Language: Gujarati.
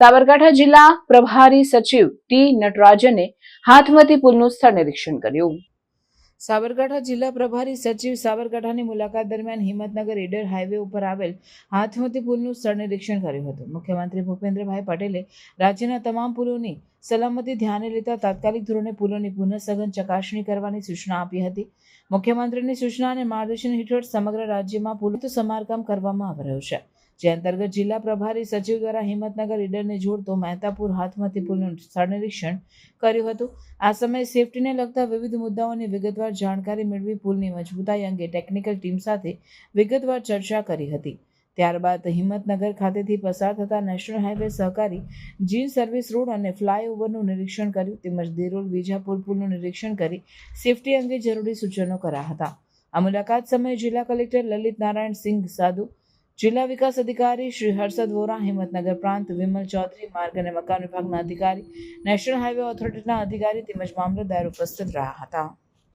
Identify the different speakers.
Speaker 1: સાબરકાંઠા જિલ્લા પ્રભારી સચિવ ટી નટરાજને હાથમતી પુલનું સ્થળ નિરીક્ષણ કર્યું. સાબરકાંઠા જિલ્લા પ્રભારી સચિવ સાબરકાંઠાની મુલાકાત દરમિયાન હિંમતનગર ઈડર હાઈવે ઉપર આવેલ હાથમતી પુલનું સ્થળ નિરીક્ષણ કર્યું હતું. મુખ્યમંત્રી ભૂપેન્દ્રભાઈ પટેલે રાજ્યના તમામ પુલોની સલામતી ધ્યાને લેતા તાત્કાલિક ધોરણે પુલોની પુનઃસઘન ચકાસણી કરવાની સૂચના આપી હતી. મુખ્યમંત્રીની સૂચના અને માર્ગદર્શન હેઠળ સમગ્ર રાજ્યમાં પુલનું સમારકામ કરવામાં આવી રહ્યું છે. જે અંતર્ગત જિલ્લા પ્રભારી સચિવ દ્વારા હિંમતનગર ઈડરને જોડતો મહેતાપુર હાથમતી પુલનું સ્થળ નિરીક્ષણ કર્યું હતું. આ સમયે સેફટીને લગતા વિવિધ મુદ્દાઓની વિગતવાર જાણકારી મેળવી પુલની મજબૂતાઈ અંગે ટેકનિકલ ટીમ સાથે વિગતવાર ચર્ચા કરી હતી. ત્યારબાદ હિંમતનગર ખાતેથી પસાર થતા નેશનલ હાઈવે સહકારી જીન સર્વિસ રોડ અને ફ્લાયઓવરનું નિરીક્ષણ કર્યું તેમજ દેરોલ વિજાપુર પુલનું નિરીક્ષણ કરી સેફટી અંગે જરૂરી સૂચનો કર્યા હતા. આ મુલાકાત સમયે જિલ્લા કલેક્ટર લલિત નારાયણ સિંઘ સાધુ જિલ્લા વિકાસ અધિકારી શ્રી હર્ષદ વોરા, હિંમતનગર પ્રાંત વિમલ ચૌધરી, માર્ગ અને મકાન વિભાગના અધિકારી, નેશનલ હાઈવે ઓથોરિટીના અધિકારી તેમજ મામલતદાર ઉપસ્થિત રહ્યા હતા.